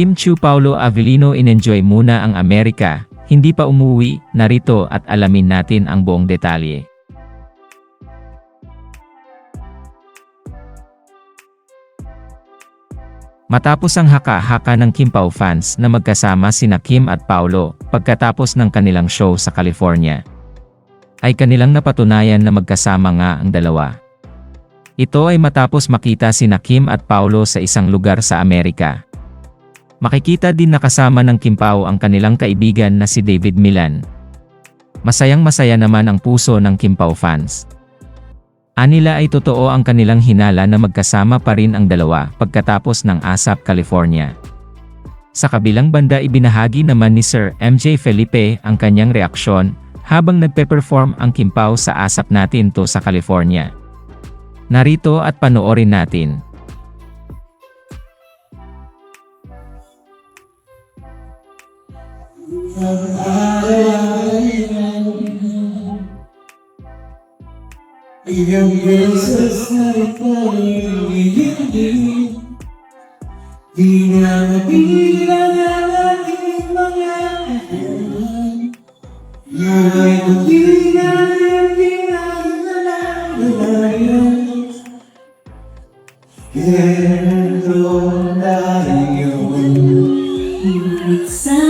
Kim Chu Paulo Avellino in-enjoy muna ang Amerika, hindi pa umuwi, narito at alamin natin ang buong detalye. Matapos ang haka-haka ng Kim Pao fans na magkasama sina Kim at Paulo pagkatapos ng kanilang show sa California, ay kanilang napatunayan na magkasama nga ang dalawa. Ito ay matapos makita sina Kim at Paulo sa isang lugar sa Amerika. Makikita din nakasama ng Kim Pao ang kanilang kaibigan na si David Milan. Masayang masaya naman ang puso ng Kim Pao fans. Anila ay totoo ang kanilang hinala na magkasama pa rin ang dalawa pagkatapos ng ASAP California. Sa kabilang banda ibinahagi naman ni Sir MJ Felipe ang kanyang reaksyon habang nagpe-perform ang Kim Pao sa ASAP natin to sa California. Narito at panoorin natin. Yang bersesarai menjadi Bila bila lagi mengatakan Yang bila bila lagi Quero dar-lhe um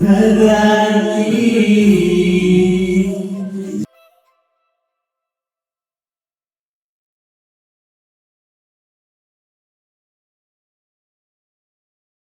በዛቲ